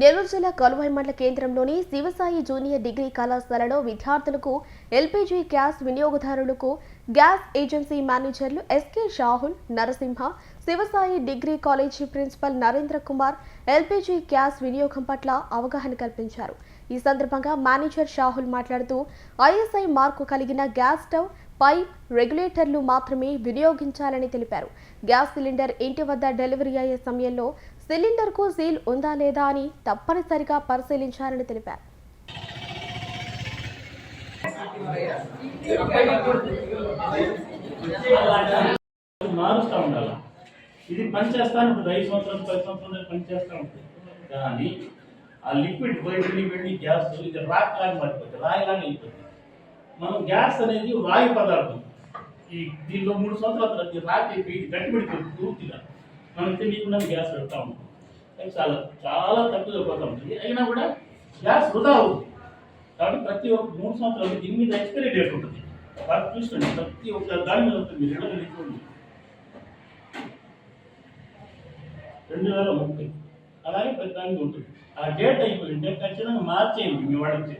నెల్లూరు జిల్లా కలువాయి మండల కేంద్రంలోని శివసాయి జూనియర్ డిగ్రీ కళాశాలలో విద్యార్థులకు ఎల్పీజీ గ్యాస్ వినియోగదారులకు గ్యాస్ ఏజెన్సీ మేనేజర్లు SK Shahul Narasimha Sivasai degree college principal Narendra Kumar LPG gas వినియోగం పట్ల అవగాహన కల్పించారు. ఈ సందర్భంగా మేనేజర్ షాహుల్ మాట్లాడుతూ ఐఎస్ఐ మార్కు కలిగిన గ్యాస్ స్టవ్ పైప్ రెగ్యులేటర్లు మాత్రమే వినియోగించాలని తెలిపారు. గ్యాస్ సిలిండర్ ఇంటి వద్ద డెలివరీ అయ్యే సమయంలో సిలిండర్కు సీల్ ఉందా లేదా అని తప్పనిసరిగా పరిశీలించారని తెలిపారు. మారుస్తూ ఉండాలి? ఇది పని చేస్తాను ఇప్పుడు ఐదు సంవత్సరాలు పది సంవత్సరాలు పనిచేస్తూ ఉంటుంది కానీ ఆ లిక్విడ్ పోయి వెళ్ళి వెళ్ళి గ్యాస్ ఇది రాక్ లాగా మారిపోతుంది రాయి లాగా అయిపోతుంది మనం గ్యాస్ అనేది వాయు పదార్థం. ఈ దీనిలో మూడు సంవత్సరాల తర్వాత రాక్ అయిపోయి ఇది గట్టిపడిపోతుంది పూర్తిగా. మనం తెలియకుండా గ్యాస్ పెడతా ఉంటాం. చాలా చాలా తక్కువగా పోతా ఉంటుంది అయినా కూడా గ్యాస్ వృధా అవుతుంది. కాబట్టి ప్రతి ఒక్క మూడు సంవత్సరాలు దీని మీద ఎక్స్పైరీ డేట్ ఉంటుంది. బాగా చూసుకోండి ప్రతి ఒక్క దాని మీద ఉంటుంది. మీరు ఎడమ చూడండి రెండు వేల ముప్పై. అలాగే ప్రతి దానికి ఉంటుంది. ఆ డేట్ అయిపోయింటే ఖచ్చితంగా మార్చేయండి మీ వాడికి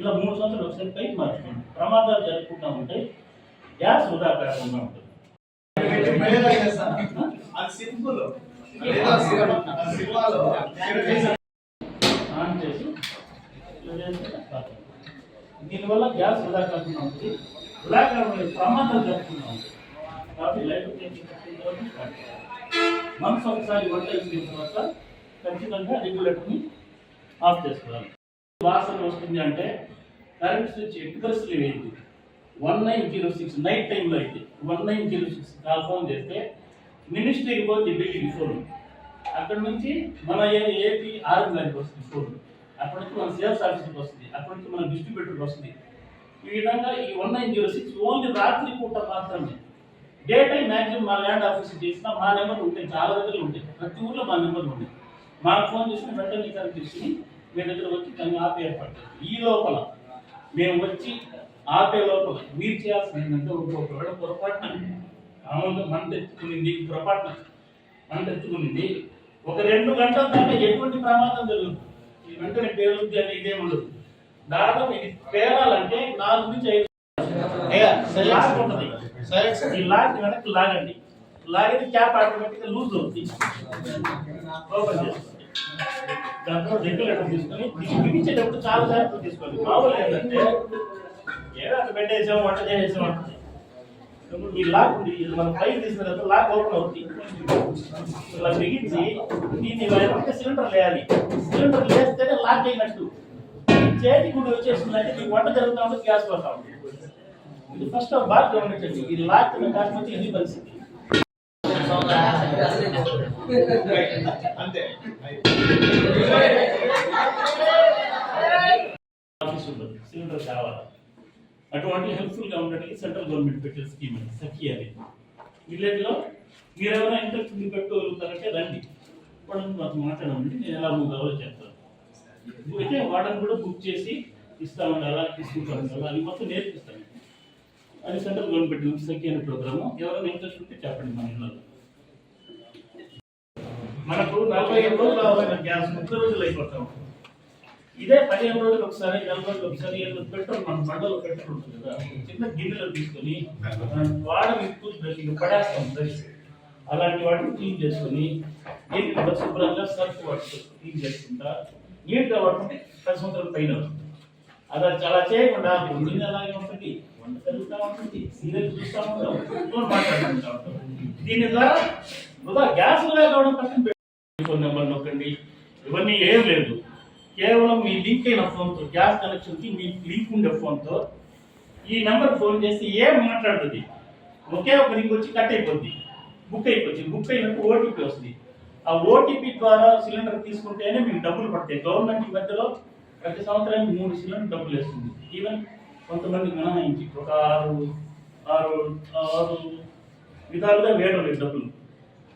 ఇలా మూడు సంవత్సరాలు ఒకసారి పైకి మార్చుకోండి. ప్రమాదాలు జరుపుకుంటా ఉంటే గ్యాస్ వృధా కాకుండా ఉంటుంది. అది సింపుల్. ఆన్ చేసి దీనివల్ల గ్యాస్ వృధా కాకుండా ఉంటుంది వృధా కాకుండా ప్రమాదాలు జరుపుకుంటా ఉంటుంది కాబట్టి లైఫ్ మనసు ఒకసారి వంట అయిపోయిన తర్వాత ఖచ్చితంగా రెగ్యులేటర్ని ఆఫ్ చేసుకోవాలి. వాసన వస్తుంది అంటే కరెంట్ స్విచ్ ఎట్టి వేయండి ఏంటి one nine zero six night టైంలో అయితే. One nine zero six call phone చేస్తే మినిస్ట్రీకి పోతే ఢిల్లీ ఫోన్. అక్కడ నుంచి మన ఏపీ ఆర్మీ గారికి వస్తుంది ఫోన్. అక్కడ నుంచి మన సేల్స్ ఆఫీస్కి వస్తుంది. అక్కడ నుంచి మన డిస్ట్రిబ్యూటర్కి వస్తుంది. ఈ విధంగా ఈ one nine zero six only రాత్రి పూట మాత్రమే డే టైం మ్యాక్సిమం మా ల్యాండ్ ఆఫీస్ చేసినా మా నెంబర్లు ఉంటాయి. చాలా దగ్గర ఉంటాయి. ప్రతి ఊర్లో మా నెంబర్లు ఉన్నాయి మాకు ఫోన్ చేసిన వెంటనే కరెక్ట్ తీసుకుని మీ దగ్గర వచ్చి కానీ ఆపే ఏర్పడతారు ఈ లోపల మేము వచ్చి ఆపే లోపల మీరు చేయాల్సిన ఏంటంటే ఒకవేళ పొరపాటున మామూలుగా మన తెచ్చుకునింది పొరపాటున మన తెచ్చుకునింది ఒక రెండు గంటల దాకా ఎటువంటి ప్రమాదం జరుగుతుంది ఈ వెంటనే పేరుద్ది అని ఇదే ఉండదు. దాదాపు ఇది పేరాలంటే నాలుగు నుంచి ఐదు లాక్ ఉంటుంది. ఈ లాక్ వెనక్కి లాగండి. లాగితే క్యాప్ ఆటోమేటిక్గా లూజ్ అవుతుంది. ఓపెన్ చేస్తుంది దాంట్లో రెగ్యులేటర్ తీసుకొని బిగించేటప్పుడు చాలా జాగ్రత్తలు తీసుకోవాలి మామూలు ఏంటంటే ఏదో అక్కడ పెట్టేసాం వంట చేసేసాం అంటుంది ఈ లాక్ ఉంది. ఇది మనం పైకి తీసిన తర్వాత లాక్ ఓపెన్ అవుతుంది. ఇలా బిగించి దీన్ని ఎత్తితే సిలిండర్ లేయాలి? సిలిండర్ లేస్తేనే లాక్ అయినట్టు. చేతి కూడా వచ్చేసిందంటే మీకు వంట జరుగుతా ఉంటుంది గ్యాస్ పోతా ఉంటుంది ఇది ఫస్ట్ బాగా గమనించండి. ఈ లాక్ కాకపోతే ఇది పరిస్థితి. అంతే ఆఫీస్ ఉండదు సిలిండర్ కావాలి అటువంటి హెల్ప్ఫుల్గా ఉండడానికి సెంట్రల్ గవర్నమెంట్ పెట్టే స్కీమ్ అది సఖీ అది. విలేజ్లో మీరు ఎవరైనా ఇంట్రెస్ట్ మీరు పెట్టుకోగలుగుతారంటే రండి. వాళ్ళని మాకు మాట్లాడమండి నేను ఎలా మూవ్ కావాలో చెప్తాను అయితే వాళ్ళని కూడా బుక్ చేసి ఇస్తామండి అలా తీసుకుంటామండి అలా అది మొత్తం నేర్పిస్తాను అది సెంట్రల్ గవర్నమెంట్ నుంచి సఖీ అనే ప్రోగ్రాము ఎవరైనా ఇంట్రెస్ట్ ఉంటే చెప్పండి మన ఇళ్ళలో. మనకు నలభై ఐదు రోజులు గ్యాస్ ముప్పై రోజులు అయిపోతాం. ఇదే పదిహేను రోజులు ఒకసారి నెల రోజులు ఒకసారి ఏదో పెట్రోల్ మన బండలో పెట్రోల్ ఉంటుంది కదా చిన్న గిన్నెలో తీసుకొని వాడ టూత్ బ్రష్ పడేస్తాం బ్రష్ అలాంటి వాటిని క్లీన్ చేసుకొని కూడా శుభ్రంగా సర్ఫ్ వాటర్ క్లీన్ చేసుకుంటా నీట్గా వాడుకుంటే పది పైన వస్తుంది. అలా చాలా చేయకుండా పొద్దున్న అలాగే ఉంటుంది వంట జరుగుతూ ఉంటుంది సీరియల్ చూస్తూ ఉంటాం ఫోన్ మాట్లాడుకుంటూ ఉంటాం. దీని ద్వారా వృధా గ్యాస్ వృధా కావడం పక్కన ఫోన్ నెంబర్ నొక్కండి. ఇవన్నీ ఏం లేదు. మీ లింక్ అయిన ఫోన్తో గ్యాస్ కనెక్షన్కి మీ లింక్ ఉండే ఫోన్తో ఈ నెంబర్ ఫోన్ చేసి ఏం మాట్లాడుతుంది? ఒకే ఒక లింక్ వచ్చి కట్ అయిపోద్ది. బుక్ అయిపోతుంది బుక్ అయినప్పుడు ఓటీపీ వస్తుంది. ఆ ఓటీపీ ద్వారా సిలిండర్ తీసుకుంటేనే మీకు డబ్బులు పడతాయి. గవర్నమెంట్ ఈ మధ్యలో ప్రతి సంవత్సరానికి మూడు సిలిండర్ డబ్బులు వేస్తుంది. ఈవెన్ కొంతమంది మినహాయించి ఒక ఆరు ఆరు ఆరు విధాలుగా వేయడం లేదు డబ్బులు.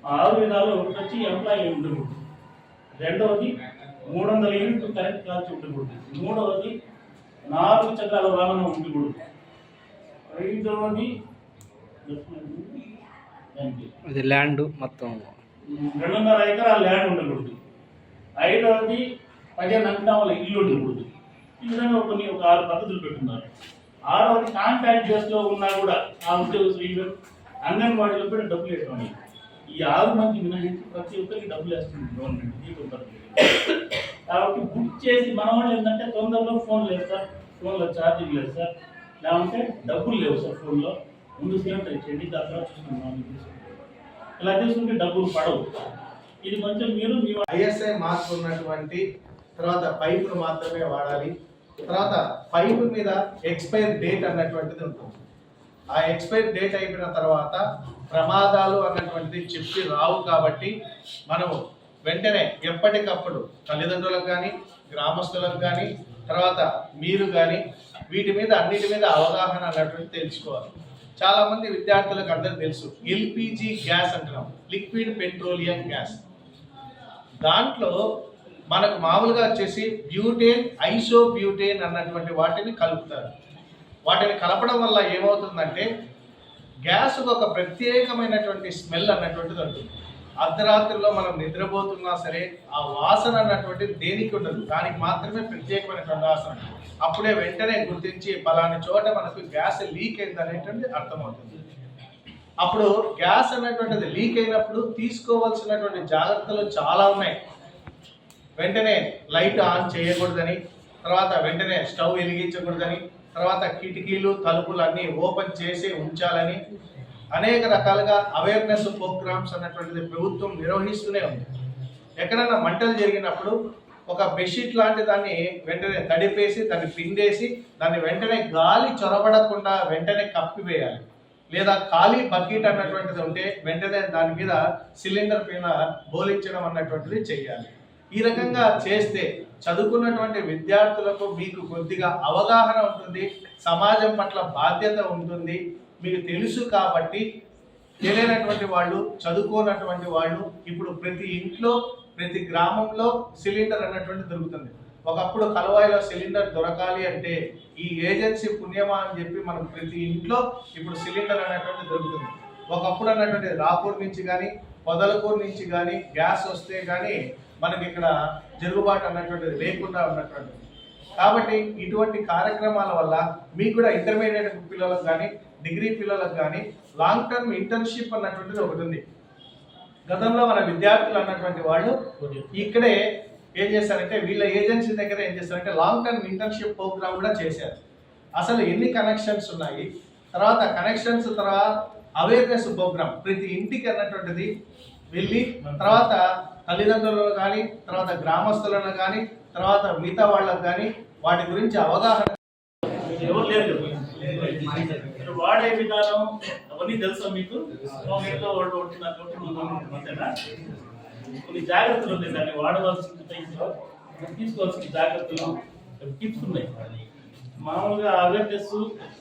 ఆ ఆరు విధాలు ఒకటి వచ్చి ఎంప్లాయీ ఉండకూడదు. రెండవది మూడు వందల యూనిట్లు కరెంట్ కాల్చి ఉండకూడదు మూడవది నాలుగు చక్రాల వాహనం ఉండకూడదు ఐదవది అది ల్యాండ్ మొత్తం. రెండున్నర ఎకరాల ల్యాండ్ ఉండకూడదు ఐదవది పదిహేను అంకణం వాళ్ళ ఇల్లు ఉండకూడదు ఈ విధంగా కొన్ని ఒక ఆరు పద్ధతులు పెట్టున్నారు. ఆరవది కాంటాక్ట్ బేస్లో ఉన్నా కూడా ఆ ఉద్యోగస్తులు అంగన్వాడీలో కూడా డబ్బులు వేసుకోండి ఈ ఆరు మంది మినహాయించి ప్రతి ఒక్కరికి డబ్బులు వేస్తుంది గవర్నమెంట్ దీపం పథకం కాబట్టి బుక్ చేసి మన వాళ్ళు ఏంటంటే తొందరలో ఫోన్ లేదు సార్. ఫోన్లో ఛార్జింగ్ లేదు సార్. లేకుంటే డబ్బులు లేవు సార్ ఫోన్లో ముందు సిలిండర్ ఇచ్చేయండి దాని తర్వాత చూసుకుందాం ఇలా తీసుకుంటే డబ్బులు పడవు. ఇది కొంచెం మీరు మీ ఐఎస్ఐ మార్క్ ఉన్నటువంటి తర్వాత పైపులు మాత్రమే వాడాలి. తర్వాత పైపు మీద ఎక్స్పైర్ డేట్ అన్నటువంటిది ఉంటుంది. ఆ ఎక్స్పైర్ డేట్ అయిపోయిన తర్వాత ప్రమాదాలు అన్నటువంటిది చెప్పి రావు కాబట్టి మనము వెంటనే ఎప్పటికప్పుడు తల్లిదండ్రులకు కానీ గ్రామస్తులకు కానీ తర్వాత మీరు కానీ వీటి మీద అన్నిటి మీద అవగాహన అన్నటువంటి తెలుసుకోవాలి. చాలా మంది విద్యార్థులకు అందరికి తెలుసు ఎల్పిజి గ్యాస్ అంటున్నాం లిక్విడ్ పెట్రోలియం గ్యాస్. దాంట్లో మనకు మామూలుగా వచ్చేసి బ్యూటేన్ ఐసో బ్యూటేన్ అన్నటువంటి వాటిని కలుపుతారు. వాటిని కలపడం వల్ల ఏమవుతుందంటే గ్యాస్ ఒక ప్రత్యేకమైనటువంటి స్మెల్ అన్నటువంటిది ఉంటుంది. అర్ధరాత్రిలో మనం నిద్రపోతున్నా సరే ఆ వాసన అన్నటువంటిది దేనికి ఉండదు. దానికి మాత్రమే ప్రత్యేకమైనటువంటి వాసన అప్పుడే వెంటనే గుర్తించి పలాని చోట మనకు గ్యాస్ లీక్ అయింది అనేటువంటిది అర్థమవుతుంది. అప్పుడు గ్యాస్ అనేటువంటిది లీక్ అయినప్పుడు తీసుకోవాల్సినటువంటి జాగ్రత్తలు చాలా ఉన్నాయి. వెంటనే లైట్ ఆన్ చేయకూడదని తర్వాత వెంటనే స్టవ్ వెలిగించకూడదని తర్వాత కిటికీలు తలుపులు అన్నీ ఓపెన్ చేసి ఉంచాలని అనేక రకాలుగా అవేర్నెస్ ప్రోగ్రామ్స్ అన్నటువంటిది ప్రభుత్వం నిర్వహిస్తూనే ఉంది. ఎక్కడైనా మంటలు జరిగినప్పుడు ఒక బెడ్షీట్ లాంటి దాన్ని వెంటనే తడిపేసి దాన్ని పిండేసి దాన్ని వెంటనే గాలి చొరబడకుండా వెంటనే కప్పివేయాలి. లేదా ఖాళీ బకెట్ అన్నటువంటిది ఉంటే వెంటనే దాని మీద సిలిండర్ పైన బోలించడం అన్నటువంటిది చేయాలి ఈ రకంగా చేస్తే చదువుకున్నటువంటి విద్యార్థులకు మీకు కొద్దిగా అవగాహన ఉంటుంది సమాజం పట్ల బాధ్యత ఉంటుంది. మీకు తెలుసు కాబట్టి తెలియనటువంటి వాళ్ళు చదువుకోనటువంటి వాళ్ళు ఇప్పుడు ప్రతి ఇంట్లో ప్రతి గ్రామంలో సిలిండర్ అన్నటువంటి దొరుకుతుంది. ఒకప్పుడు కలవాయిలో సిలిండర్ దొరకాలి అంటే ఈ ఏజెన్సీ పుణ్యమా అని చెప్పి మనం ప్రతి ఇంట్లో ఇప్పుడు సిలిండర్ అనేటువంటి దొరుకుతుంది. ఒకప్పుడు అన్నటువంటి రాపూర్ నుంచి కానీ పొదలకూరు నుంచి కానీ గ్యాస్ వస్తే కానీ మనకి ఇక్కడ జరుగుబాటు అన్నటువంటిది లేకుండా ఉన్నటువంటిది కాబట్టి ఇటువంటి కార్యక్రమాల వల్ల మీకు కూడా ఇంటర్మీడియట్ పిల్లలకు కానీ డిగ్రీ పిల్లలకు కానీ లాంగ్ టర్మ్ ఇంటర్న్షిప్ అన్నటువంటిది ఒకటి ఉంది. గతంలో మన విద్యార్థులు అన్నటువంటి వాళ్ళు ఇక్కడే ఏం చేశారంటే వీళ్ళ ఏజెన్సీ దగ్గర ఏం చేశారంటే లాంగ్ టర్మ్ ఇంటర్న్షిప్ ప్రోగ్రామ్ కూడా చేశారు. అసలు ఎన్ని కనెక్షన్స్ ఉన్నాయి? తర్వాత కనెక్షన్స్ తర్వాత అవేర్నెస్ ప్రోగ్రామ్ ప్రతి ఇంటికి అన్నటువంటిది వెళ్ళి తర్వాత తల్లిదండ్రులను కానీ తర్వాత గ్రామస్తులను కానీ తర్వాత మిగతా వాళ్ళకు కానీ వాటి గురించి అవగాహన ఎవరు లేరు వాడే విధానం అవన్నీ తెలుసా మీకు? మీతో ఇంట్లో ఉంటున్నారు కొన్ని జాగ్రత్తలు ఉన్నాయి దాన్ని వాడవలసిన తీసుకోవాల్సిన జాగ్రత్తలు టిప్స్ ఉన్నాయి. మామూలుగా అవేర్నెస్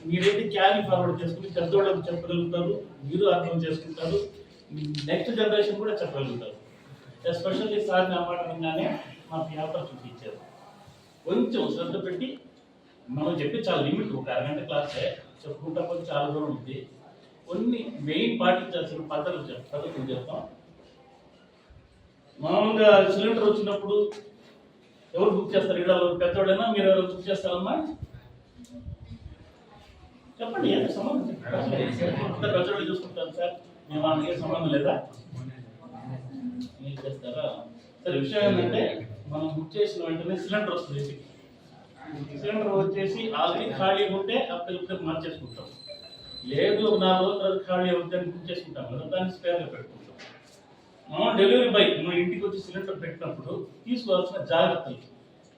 మీరైతే క్యారీ ఫార్వర్డ్ చేసుకుని పెద్దవాళ్ళకు చెప్పగలుగుతారు మీరు అర్థం చేసుకుంటారు నెక్స్ట్ జనరేషన్ కూడా చెప్పగలుగుతారు. ఎస్పెషల్లీ సార్ మాట విన్నానే మాకు వ్యాపారం చూపించారు. కొంచెం శ్రద్ధ పెట్టి మనం చెప్పి చాలా లిమిట్ ఒక అరగంట క్లాసే చెప్పుకుంటా పోతే చాలా దూరం ఉంది. కొన్ని మెయిన్ పాటించాల్సిన పద్ధతులు పద్ధతులు చెప్తాం. మామూలుగా సిలిండర్ వచ్చినప్పుడు ఎవరు బుక్ చేస్తారు? ఇక్కడ పెద్దోడైనా? మీరు ఎవరు బుక్ చేస్తారమ్మా? చెప్పండి ఏంటి సంబంధం పెద్దోళ్ళు చూసుకుంటాను సార్. మేము ఏ సంబంధం లేదా? ఇచ్చేస్తారా చేస్తారా? సరే విషయం ఏంటంటే మనం బుక్ చేసిన వెంటనే సిలిండర్ వస్తుంది సిలిండర్ వచ్చేసి ఆల్రెడీ ఖాళీ ఉంటే అప్పుడు మార్చేసుకుంటాం. లేదు ఒక నాలుగు రోజుల తర్వాత ఖాళీ అవుతుంది బుక్ చేసుకుంటాం కదా దాన్ని స్పేర్గా పెట్టుకుంటాం. మనం డెలివరీ బాయ్ మనం ఇంటికి వచ్చి సిలిండర్ పెట్టినప్పుడు తీసుకోవాల్సిన జాగ్రత్తలు.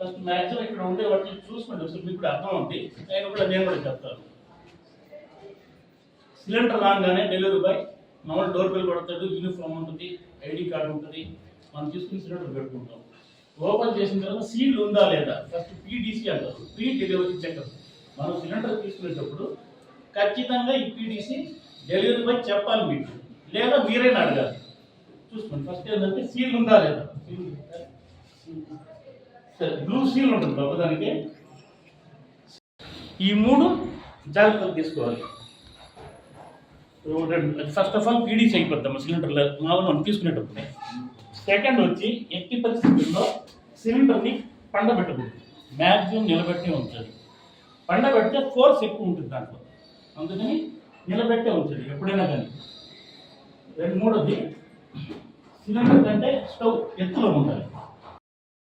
ఫస్ట్ మ్యాక్సిమం ఇక్కడ ఉండే వాటిని చూసుకోండి అసలు మీకు కూడా అర్థం ఉంది నేను కూడా నేను కూడా చెప్తాను. సిలిండర్ రాగానే డెలివరీ బాయ్ మామూలు డోర్ బెల్ కొడతాడు యూనిఫామ్ ఉంటుంది ఐడి కార్డు ఉంటుంది. మనం తీసుకుని సిలిండర్ పెట్టుకుంటాం ఓపెన్ చేసిన తర్వాత సీల్ ఉందా లేదా? ఫస్ట్ పీడీసీ అంటారు. ప్రీ డెలివరీ చెకప్ మనం సిలిండర్ తీసుకునేటప్పుడు ఖచ్చితంగా ఈ పీడీసీ డెలివరీ బాయ్ చెప్పాలి మీకు. లేదా మీరైనా అడగాలి. చూసుకోండి. ఫస్ట్ ఏంటంటే సీల్ ఉందా లేదా? సరే బ్లూ సీల్ ఉంటుంది. బాబు దానికి ఈ మూడు జాగ్రత్తలు తీసుకోవాలి. ఫస్ట్ ఆఫ్ ఆల్ పీడీ అయిపోద్దాం సిలిండర్లో మామూలు మనం తీసుకునేటప్పుడు సెకండ్ వచ్చి ఎట్టి పరిస్థితుల్లో సిలిండర్ని పండబెట్టకూడదు. మ్యాక్సిమం నిలబెట్టే ఉంచాలి పండబెడితే ఫోర్స్ ఎక్కువ ఉంటుంది దాంట్లో. అందుకని నిలబెట్టే ఉంచాలి ఎప్పుడైనా కానీ. రెండు మూడోది సిలిండర్ కంటే స్టవ్ ఎత్తులో ఉండాలి.